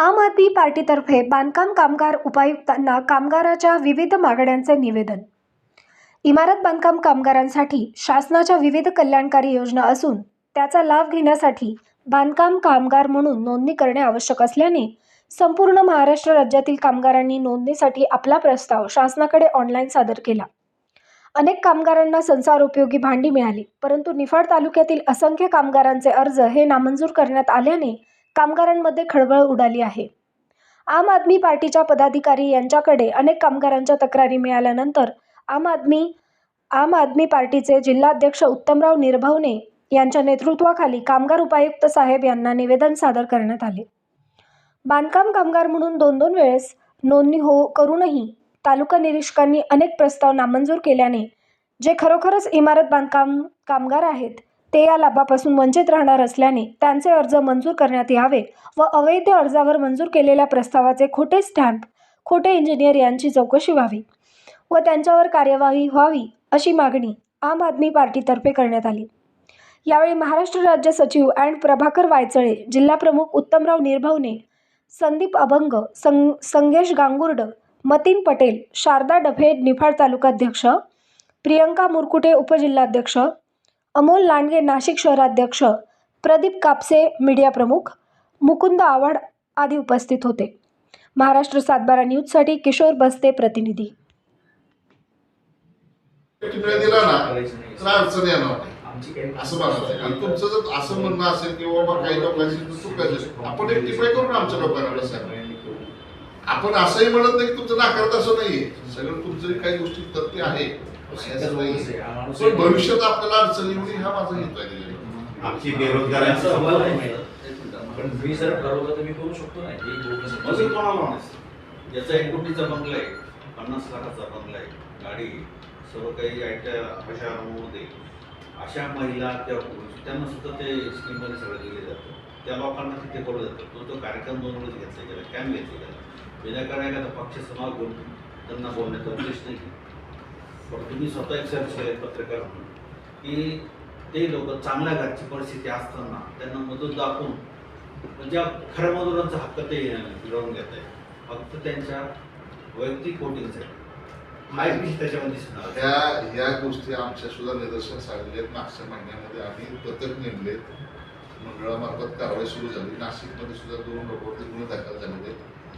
आम आदमी पार्टीतर्फे बांधकाम कामगार उपायुक्तांना कामगाराच्या विविध मागण्यांचे निवेदन. इमारत बांधकाम कामगारांसाठी शासनाच्या विविध कल्याणकारी योजना असून त्याचा लाभ घेण्यासाठी बांधकाम कामगार म्हणून नोंदणी करणे आवश्यक असल्याने संपूर्ण महाराष्ट्र राज्यातील कामगारांनी नोंदणीसाठी आपला प्रस्ताव शासनाकडे ऑनलाईन सादर केला. अनेक कामगारांना संसारोपयोगी भांडी मिळाली परंतु निफाड तालुक्यातील असंख्य कामगारांचे अर्ज हे नामंजूर करण्यात आल्याने कामगारांमध्ये खळबळ उडाली आहे. आम आदमी पार्टीच्या पदाधिकारी यांच्याकडे अनेक कामगारांच्या तक्रारी मिळाल्यानंतर आम आदमी आम आदमी पार्टीचे जिल्हाध्यक्ष उत्तमराव निर्भवने यांच्या नेतृत्वाखाली कामगार उपायुक्त साहेब यांना निवेदन सादर करण्यात आले. बांधकाम कामगार म्हणून दोन दोन वेळेस नोंदणी हो करूनही तालुका निरीक्षकांनी अनेक प्रस्ताव नामंजूर केल्याने जे खरोखरच इमारत बांधकाम कामगार आहेत ते या लाभापासून वंचित राहणार असल्याने त्यांचे अर्ज मंजूर करण्यात यावे व अवैध अर्जावर मंजूर केलेल्या प्रस्तावाचे खोटे स्टॅम्प खोटे इंजिनियर यांची चौकशी व्हावी व त्यांच्यावर कार्यवाही व्हावी अशी मागणी आम आदमी पार्टीतर्फे करण्यात आली. यावेळी महाराष्ट्र राज्य सचिव अँड प्रभाकर वायचळे जिल्हाप्रमुख उत्तमराव निर्भवने संदीप अभंग सं संगेश गांगुर्ड मतीन पटेल शारदा डफे निफाड तालुकाध्यक्ष प्रियंका मुरकुटे उपजिल्हाध्यक्ष अमोल लांडगे नाशिक शहराध्यक्ष प्रदीप कापसे मीडिया प्रमुख मुकुंद आव्हाड आदी उपस्थित होते महाराष्ट्र सातबारा न्यूजसाठी किशोर बस्ते प्रतिनिधी टिप्पण्या दिला ना करायचं नाही. तर अडचण येणार नाही आमची काही असं म्हणायचं आहे. आणि तुमचं जर असं म्हणणं असेल की बाबा काही लोकांची चुकायचं आपण एक आमच्या लोकांना. आपण असंही म्हणत नाही की तुमचं नाकारत असं नाहीये सगळं तुमचं काही गोष्टी तथ्य आहे. पण भविष्यात आपल्याला अडचण येऊ नये हा माझा हेतू आहे. आमची बेरोजगारांची नाही. पण मी जर ठरवलं तर मी करू शकतो ना. एक कोणाला याचा एक कोटीचा बंगला आहे. पन्नास लाखाचा बंगला आहे. गाडी सर्व काही आयच्या अशा मध्ये अशा महिला त्या पुरुष त्यांना सुद्धा ते स्कीममध्ये सगळं दिले जातं. त्या लोकांना तिथे करू जातं. तो तो कार्यक्रम दोन वेळेस घेतला गेला. कॅम्प घेतला गेला. विनाकारण एखादा पक्ष समाज बोलतो. त्यांना बोलण्याचा उद्देश नाही. पण तुम्ही स्वतः एक सर्च केले पत्रकार म्हणून. की ते लोक चांगल्या घरची परिस्थिती असताना त्यांना मदत दाखवून म्हणजे खऱ्या मजुरांचा हक्क ते मिळवून घेत आहे. फक्त त्यांच्या वैयक्तिक वोटिंगसाठी दिसणार ह्या ह्या गोष्टी आमच्या सुद्धा निदर्शनास आलेल्या आहेत. मागच्या महिन्यामध्ये आम्ही पथक नेमलेत मंडळामार्फत कारवाई सुरू झाली. नाशिकमध्ये सुद्धा दोन लोकांवरती गुन्हे दाखल झालेले आहेत.